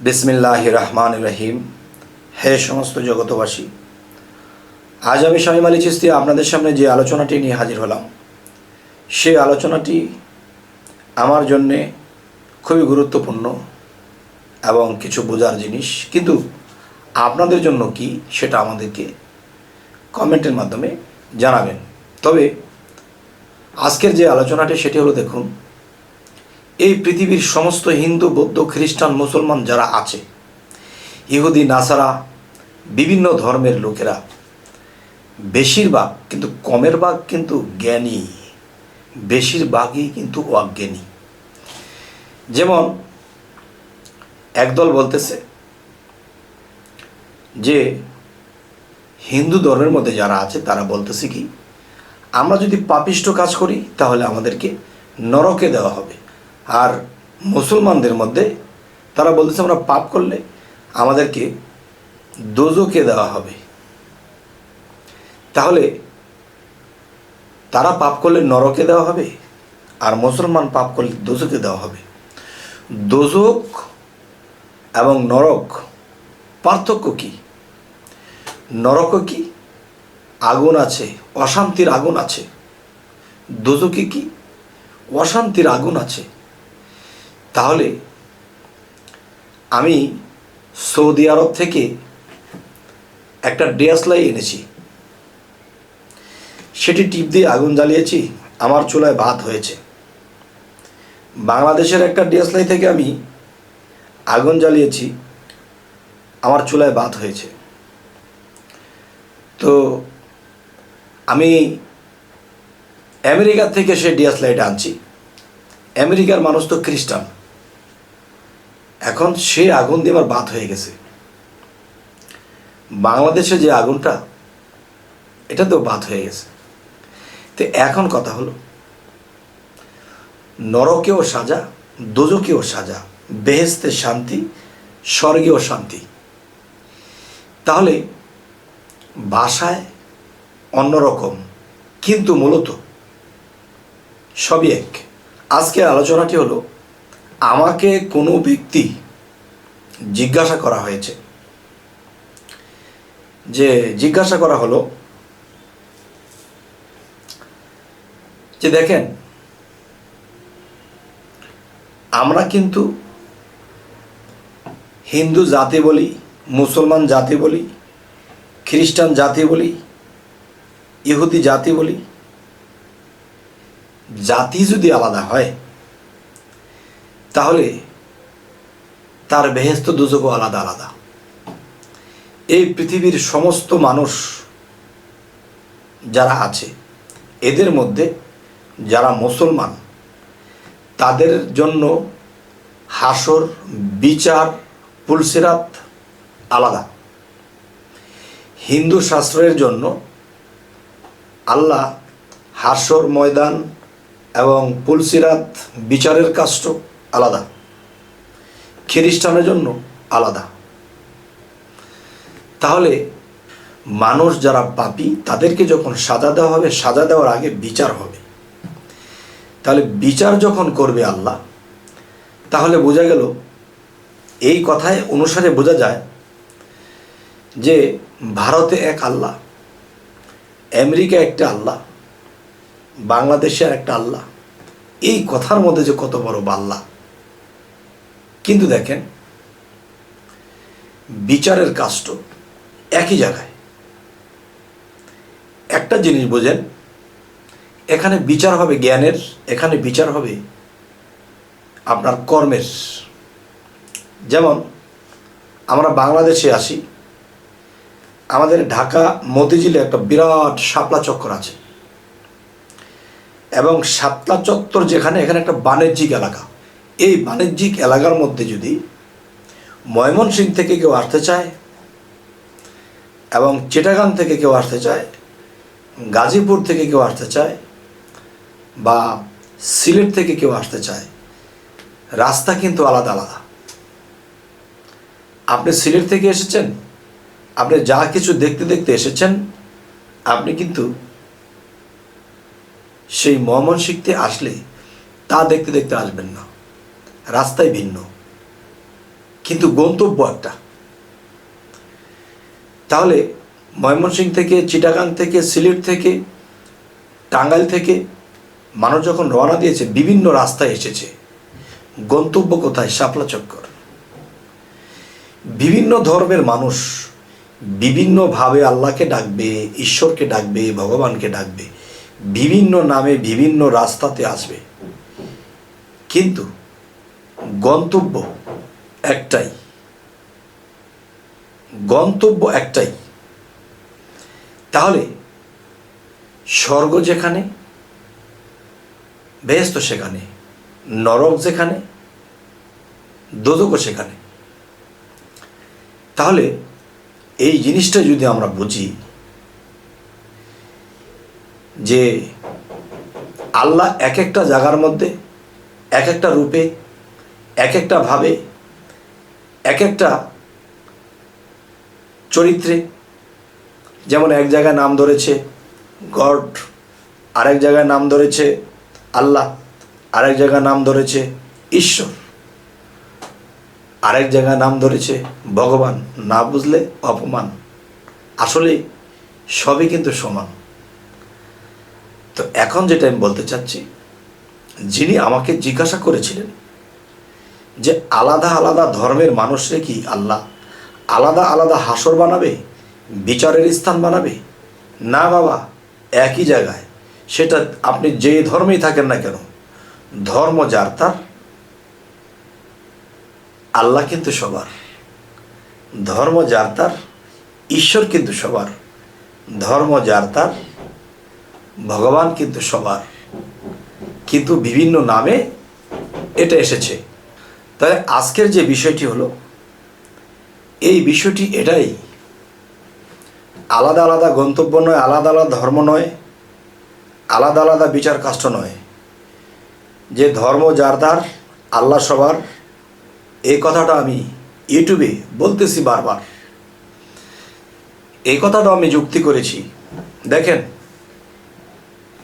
বিসমিল্লাহ রহমান রহিম। হে সমস্ত জগতবাসী আজ আমি শামিম আলী চিস্তি আপনাদের সামনে যে আলোচনাটি নিয়ে হাজির হলাম সেই আলোচনাটি আমার জন্যে খুবই গুরুত্বপূর্ণ এবং কিছু বোঝার জিনিস। কিন্তু আপনাদের জন্য কি সেটা আমাদেরকে কমেন্টের মাধ্যমে জানাবেন। তবে আজকের যে আলোচনাটি, সেটি হলো দেখুন এই পৃথিবীর সমস্ত হিন্দু, বৌদ্ধ, খ্রিস্টান, মুসলমান যারা আছে, ইহুদি, নাসারা, বিভিন্ন ধর্মের লোকেরা, বেশিরভাগ কিন্তু কমের ভাগ কিন্তু জ্ঞানী, বেশিরভাগই কিন্তু অজ্ঞানী। যেমন একদল বলতেছে যে হিন্দু ধর্মের মধ্যে যারা আছে, তারা বলতেছে কি, আমরা যদি পাপিষ্ট কাজ করি, তাহলে আমাদেরকে নরকে দেওয়া হবে। আর মুসলমানদের মধ্যে তারা বলতেছে, আমরা পাপ করলে আমাদেরকে দোজকে দেওয়া হবে। তাহলে তারা পাপ করলে নরকে দেওয়া হবে আর মুসলমান পাপ করলে দোজকে দেওয়া হবে। দোজক এবং নরক পার্থক্য কি? নরক কি? আগুন আছে, অশান্তির আগুন আছে। দোজকে কি? অশান্তির আগুন আছে। তাহলে আমি সৌদি আরব থেকে একটা ডিএসলাই এনেছি। সেটি টিপ দিয়ে আগুন জ্বালিয়েছি, আমার চুলায় ভাত হয়েছে। বাংলাদেশের একটা ডিএসলাই থেকে আমি আগুন জ্বালিয়েছি, আমার চুলায় ভাত হয়েছে। তো আমি আমেরিকা থেকে সে ডিএসলাইট আনছি। আমেরিকার মানুষ তো খ্রিস্টান। এখন সে আগুন দিয়ে আমার বাত হয়ে গেছে। বাংলাদেশে যে আগুনটা এটা তো বাত হয়ে গেছে। তো এখন কথা হলো, নরকেও সাজা, দোজকেও সাজা বেহেস্তে শান্তি স্বর্গীয় শান্তি। তাহলে ভাষায় অন্যরকম, কিন্তু মূলত সবই এক। আজকে আলোচনাটি হলো আমাকে কোনো ব্যক্তি জিজ্ঞাসা করা হয়েছে। যে জিজ্ঞাসা করা হলো, যে দেখেন, আমরা কিন্তু হিন্দু জাতি বলি, মুসলমান জাতি বলি, খ্রিস্টান জাতি বলি, ইহুদি জাতি বলি, জাতি যদি আলাদা হয় তাহলে তার বেহেস্ত দুযোগও আলাদা আলাদা। এই পৃথিবীর সমস্ত মানুষ যারা আছে, এদের মধ্যে যারা মুসলমান, তাদের জন্য হাসর, বিচার, পুলসিরাত আলাদা। হিন্দু শাস্ত্রের জন্য আল্লাহ হাসর ময়দান এবং পুলসিরাত বিচারের কাষ্ট আলাদা। খ্রিস্টানের জন্য আলাদা। তাহলে মানুষ যারা পাপি, তাদেরকে যখন সাজা দেওয়া হবে, সাজা দেওয়ার আগে বিচার হবে। তাহলে বিচার যখন করবে আল্লাহ, তাহলে বোঝা গেল, এই কথায় অনুসারে বোঝা যায় যে ভারতে এক আল্লাহ আমেরিকা একটা আল্লাহ, বাংলাদেশের একটা আল্লাহ, এই কথার মধ্যে যে কত বড় বাল্লা। কিন্তু দেখেন, বিচারের কাষ্ট একই জায়গায়। একটা জিনিস বোঝেন, এখানে বিচার হবে জ্ঞানের, এখানে বিচার হবে আপনার কর্মের। যেমন, আমরা বাংলাদেশে আসি, আমাদের ঢাকা মতিঝিলে একটা বিরাট শাপলা চক্কর আছে। এবং শাপলা চত্বর যেখানে, এখানে একটা বাণিজ্যিক এলাকা। এই বাণিজ্যিক এলাকার মধ্যে যদি ময়মনসিং থেকে কেউ আসতে চায় এবং চিটাগাং থেকে কেউ আসতে চায়, গাজীপুর থেকে কেউ আসতে চায় বা সিলেট থেকে কেউ আসতে চায়, রাস্তা কিন্তু আলাদা আলাদা। আপনি সিলেট থেকে এসেছেন, আপনি যা কিছু দেখতে দেখতে এসেছেন, আপনি কিন্তু সেই ময়মনসিংতে আসলে তা দেখতে দেখতে আসবেন না। রাস্তাই ভিন্ন। কিন্তু গন্তব্য একটা। তাহলে ময়মনসিংহ থেকে, চিটাগাং থেকে, সিলেট থেকে, টাঙ্গাইল থেকে মানুষ যখন রওনা দিয়েছে, বিভিন্ন রাস্তায় এসেছে। গন্তব্য কোথায়? শাপলা চক্কর বিভিন্ন ধর্মের মানুষ বিভিন্নভাবে আল্লাহকে ডাকবে, ঈশ্বরকে ডাকবে, ভগবানকে ডাকবে, বিভিন্ন নামে বিভিন্ন রাস্তাতে আসবে। কিন্তু গন্তব্য একটাই। গন্তব্য একটাই। তাহলে স্বর্গ যেখানে বেহেস্ত সেখানে, নরক যেখানে দোদকও সেখানে। তাহলে এই জিনিসটা যদি আমরা বুঝি যে আল্লাহ এক একটা জায়গার মধ্যে এক একটা রূপে এক একটা ভাবে এক একটা চরিত্রে। যেমন এক জায়গায় নাম ধরেছে গড, আরেক জায়গায় নাম ধরেছে আল্লাহ, আরেক জায়গায় নাম ধরেছে ঈশ্বর, আরেক জায়গায় নাম ধরেছে ভগবান, না বুঝলে অপমান। আসলে সবই কিন্তু সমান। তো এখন যেটা আমি বলতে চাচ্ছি, যিনি আমাকে জিজ্ঞাসা করেছিলেন যে আলাদা আলাদা ধর্মের মানুষরে কি আল্লাহ আলাদা আলাদা হাসর বানাবে? বিচারের স্থান বানাবে? না বাবা, একই জায়গায়। সেটা আপনি যে ধর্মেই থাকেন না কেন, ধর্ম যার তার, আল্লাহ কিন্তু সবার। ধর্ম যার তার, ঈশ্বর কিন্তু সবার। ধর্ম যার তার, ভগবান কিন্তু সবার। কিন্তু বিভিন্ন নামে এটা এসেছে। তাই আজকের যে বিষয়টি হলো, এই বিষয়টি এটাই। আলাদা আলাদা গন্তব্য নয়, আলাদা আলাদা ধর্ম নয়, আলাদা আলাদা বিচার কাষ্ট নয়। যে ধর্ম যার আল্লাহ সবার। এই কথাটা আমি ইউটিউবে বলতেছি বারবার। এই কথাটা আমি যুক্তি করেছি। দেখেন,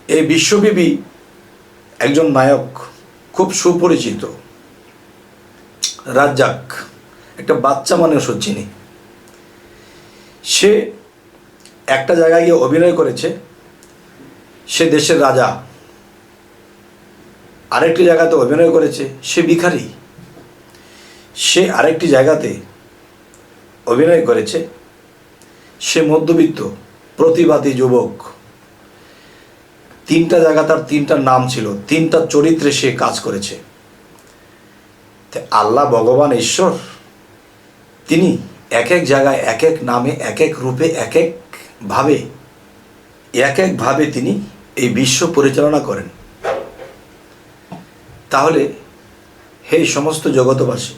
এই বিশ্বব্যাপী একজন নায়ক খুব সুপরিচিত। রাজ্জাক, একটা বাচ্চা মানুষ চিনি সে একটা জায়গায় গিয়ে অভিনয় করেছে, সে দেশের রাজা। আরেকটি জায়গাতে অভিনয় করেছে, সে ভিখারি। সে আরেকটি জায়গাতে অভিনয় করেছে, সে মধ্যবিত্ত, প্রতিবাদী যুবক। তিনটা জায়গা তার তিনটা নাম ছিল, তিনটা চরিত্রে সে কাজ করেছে। আল্লাহ ভগবান ঈশ্বর। তিনি এক এক জায়গায় এক এক নামে, এক এক রূপে, এক এক ভাবে, এক একভাবে তিনি এই বিশ্ব পরিচালনা করেন। তাহলে হে সমস্ত জগতবাসী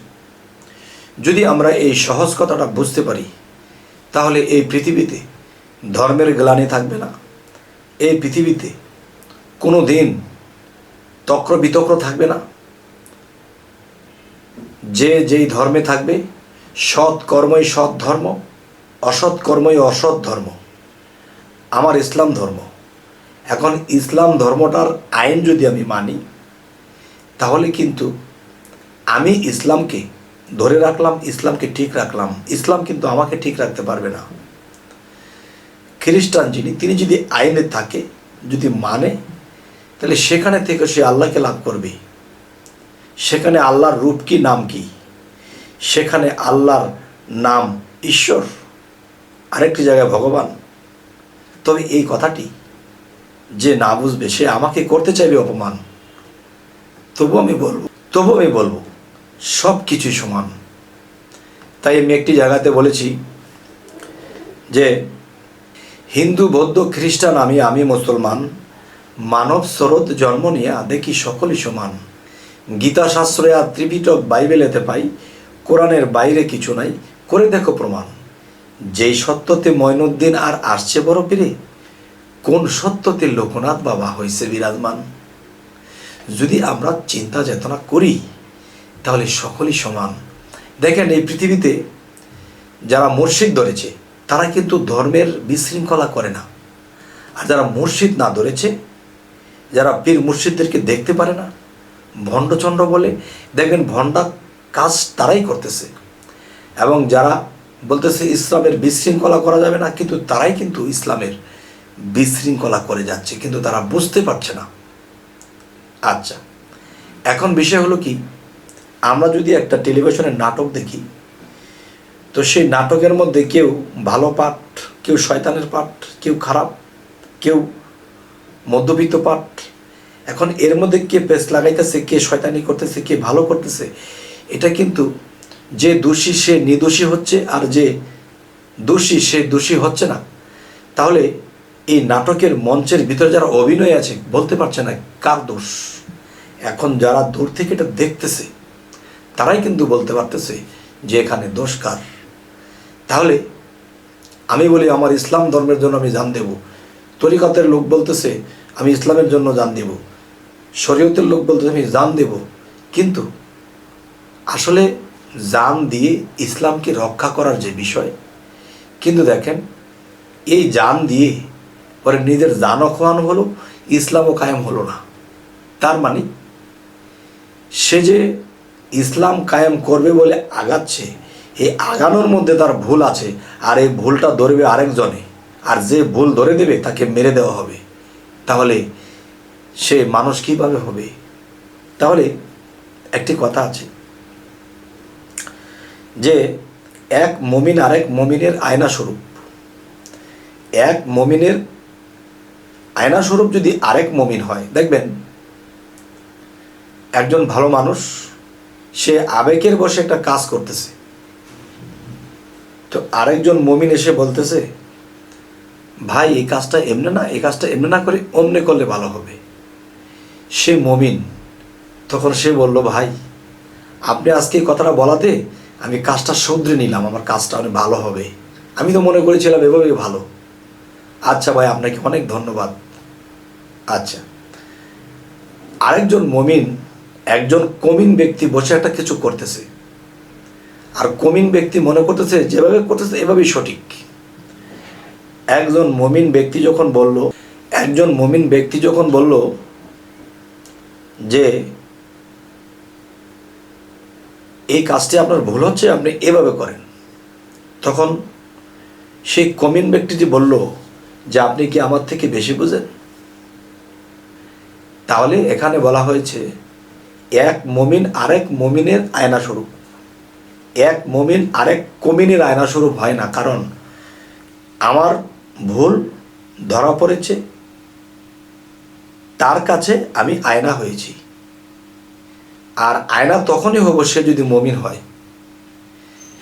যদি আমরা এই সহজ কথাটা বুঝতে পারি, তাহলে এই পৃথিবীতে ধর্মের গ্লানি থাকবে না। এই পৃথিবীতে কোনো দিন তক্র বিতক্র থাকবে না। যে যেই ধর্মে থাকবে, সৎ কর্মই সৎ ধর্ম, অসৎ কর্মই অসৎ ধর্ম। আমার ইসলাম ধর্ম। এখন ইসলাম ধর্মটার আইন যদি আমি মানি, তাহলে কিন্তু আমি ইসলামকে ধরে রাখলাম, ইসলামকে ঠিক রাখলাম। ইসলাম কিন্তু আমাকে ঠিক রাখতে পারবে না। খ্রিস্টান যিনি, তিনি যদি আইনে থাকে, যদি মানে তাহলে সেখানে থেকে সে আল্লাহকে লাভ করবে সেখানে আল্লাহর রূপ কি, নাম কি? সেখানে আল্লাহর নাম ঈশ্বর। আরেকটি জায়গায় ভগবান। তবে এই কথাটি যে না বুঝবে, সে আমাকে করতে চাইবে অপমান। তবু আমি বলব তবু আমি বলব, সব কিছুই সমান। তাই আমি একটি জায়গাতে বলেছি যে, হিন্দু, বৌদ্ধ, খ্রিস্টান, আমি আমি মুসলমান, মানব স্রোত জন্ম নিয়ে দেখি সকলই সমান। গীতা শাস্ত্রে আর ত্রিপিটক বাইবেলেতে পাই, কোরআনের বাইরে কিছু নাই। করে দেখো প্রমাণ। যেই সত্যতে ময়নুদ্দিন আর আসছে বড় পীরে, কোন সত্যতে লোকনাথ বাবা হয়েছে বিরাজমান? যদি আমরা চিন্তা চেতনা করি, তাহলে সকলই সমান। দেখেন এই পৃথিবীতে যারা মসজিদ ধরেছে, তারা কিন্তু ধর্মের বিশৃঙ্খলা করে না। আর যারা মসজিদ না ধরেছে, যারা পীর মুর্শিদদেরকে দেখতে পারে না ভণ্ডচন্ড বলে, দেখবেন ভণ্ডা কাজ তারাই করতেছে। এবং যারা বলতেছে ইসলামের বিশৃঙ্খলা করা যাবে না, কিন্তু তারাই কিন্তু ইসলামের বিশৃঙ্খলা করে যাচ্ছে, কিন্তু তারা বুঝতে পারছে না। আচ্ছা এখন বিষয় হলো কি, আমরা যদি একটা টেলিভিশনের নাটক দেখি, তো সেই নাটকের মধ্যে কেউ ভালো পাঠ, কেউ শয়তানের পাঠ, কেউ খারাপ, কেউ মধ্যবিত্ত পাঠ এখন এর মধ্যে কে পেস লাগাইতেছে, কে শয়তানি করতেছে, কে ভালো করতেছে, এটা কিন্তু যে দোষী সে নির্দোষী হচ্ছে আর যে দোষী সে দোষী হচ্ছে না। তাহলে এই নাটকের মঞ্চের ভিতরে যারা অভিনয় আছে, বলতে পারছে না কার দোষ। এখন যারা দূর থেকে এটা দেখতেছে, তারাই কিন্তু বলতে পারতেছে যে এখানে দোষ কার। তাহলে আমি বলি, আমার ইসলাম ধর্মের জন্য আমি জান দেব। তরিকতের লোক বলতেছে, আমি ইসলামের জন্য জান দেব। শরীয়তের লোক বলতে, আমি জান দেব। কিন্তু আসলে জান দিয়ে ইসলামকে রক্ষা করার যে বিষয়, কিন্তু দেখেন, এই জান দিয়ে পরে নিজের জানও খোয়ানো হলো, ইসলামও কায়েম হলো না। তার মানে সে যে ইসলাম কায়েম করবে বলে আগাচ্ছে, এই আগানোর মধ্যে তার ভুল আছে, আর এই ভুলটা ধরবে আরেকজনে, আর যে ভুল ধরে দেবে তাকে মেরে দেওয়া হবে। তাহলে সে মানুষ কীভাবে হবে? তাহলে একটি কথা আছে। যে এক মমিন আরেক মমিনের আয়না স্বরূপ এক মমিনের আয়না স্বরূপ যদি আরেক মমিন হয়, দেখবেন একজন ভালো মানুষ, সে আবেগের বসে একটা কাজ করতেছে। তো আরেকজন মমিন এসে বলতেছে, ভাই, এই কাজটা এমনি না, এই কাজটা এমনি না করে অমনে করলে ভালো হবে। সে মমিন। তখন সে বলল, ভাই, আপনি আজকে এই কথাটা বলাতে আমি কাজটা শুধরে নিলাম, আমার কাজটা অনেক ভালো হবে। আমি তো মনে করেছিলাম এভাবেই ভালো। আচ্ছা ভাই, আপনাকে অনেক ধন্যবাদ। আচ্ছা আরেকজন মমিন, একজন কমিন ব্যক্তি বসে একটা কিছু করতেছে। আর কমিন ব্যক্তি মনে করতেছে, যেভাবে করতেছে, এভাবেই সঠিক। একজন মমিন ব্যক্তি যখন বলল, একজন মমিন ব্যক্তি যখন বলল যে এই কাজটি আপনার ভুল হচ্ছে, আপনি এভাবে করেন। তখন সেই কমিন ব্যক্তিটি বলল, যে আপনি কি আমার থেকে বেশি বুঝেন? তাহলে এখানে বলা হয়েছে, এক মমিন আরেক মমিনের আয়না স্বরূপ এক মমিন আরেক কমিনের আয়না স্বরূপ হয় না, কারণ আমার ভুল ধরা পড়েছে তার কাছে আমি আয়না হয়েছি। আর আয়না তখনই হব সে যদি মমিন হয়।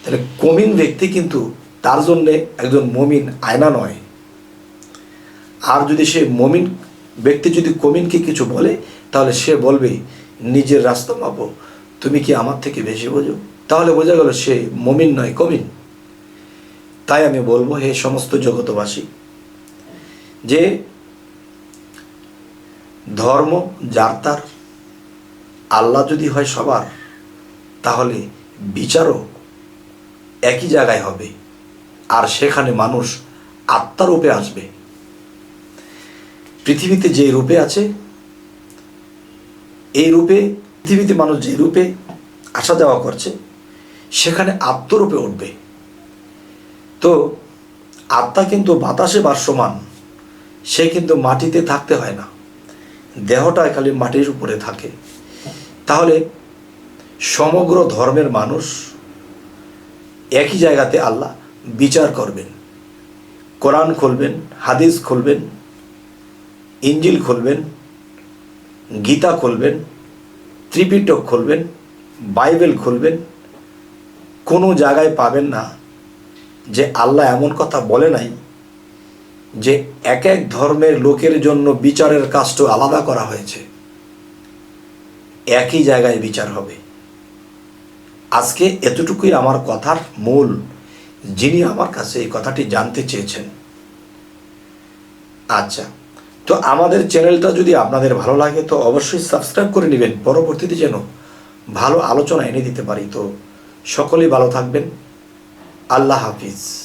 তাহলে কমিন ব্যক্তি কিন্তু তার জন্যে একজন মমিন আয়না নয়। আর যদি সে মমিন ব্যক্তি যদি কমিনকে কিছু বলে, তাহলে সে বলবে, নিজের রাস্তা মাপো, তুমি কি আমার থেকে বেশি বোঝো? তাহলে বোঝা গেল সে মমিন নয়, কমিন। তাই আমি বলব, হে সমস্ত জগতবাসী যে ধর্ম, যার তার। আল্লাহ যদি হয় সবার, তাহলে বিচারও একই জায়গায় হবে। আর সেখানে মানুষ আত্মারূপে আসবে। পৃথিবীতে যে রূপে আছে, এই রূপে, পৃথিবীতে মানুষ যে রূপে আসা যাওয়া করছে, সেখানে আত্মরূপে উঠবে। তো আত্মা কিন্তু বাতাসে বাসমান সে কিন্তু মাটিতে থাকতে হয় না। দেহটা খালি মাটির উপরে থাকে। তাহলে সমগ্র ধর্মের মানুষ একই জায়গাতে আল্লাহ বিচার করবেন। কোরআন খুলবেন, হাদিস খুলবেন, ইঞ্জিল খুলবেন, গীতা খুলবেন, ত্রিপিটক খুলবেন, বাইবেল খুলবেন, কোনো জায়গায় পাবেন না যে আল্লাহ এমন কথা বলে নাই যে এক এক ধর্মের লোকের জন্য বিচারের কাজটা আলাদা করা হয়েছে। একই জায়গায় বিচার হবে। আজকে এতটুকুই আমার কথার মূল। যিনি আমার কাছে এই কথাটি জানতে চেয়েছেন। আচ্ছা তো আমাদের চ্যানেলটা যদি আপনাদের ভালো লাগে, তো অবশ্যই সাবস্ক্রাইব করে নেবেন। পরবর্তীতে যেন ভালো আলোচনা এনে দিতে পারি। তো সকলেই ভালো থাকবেন। আল্লাহ হাফিজ।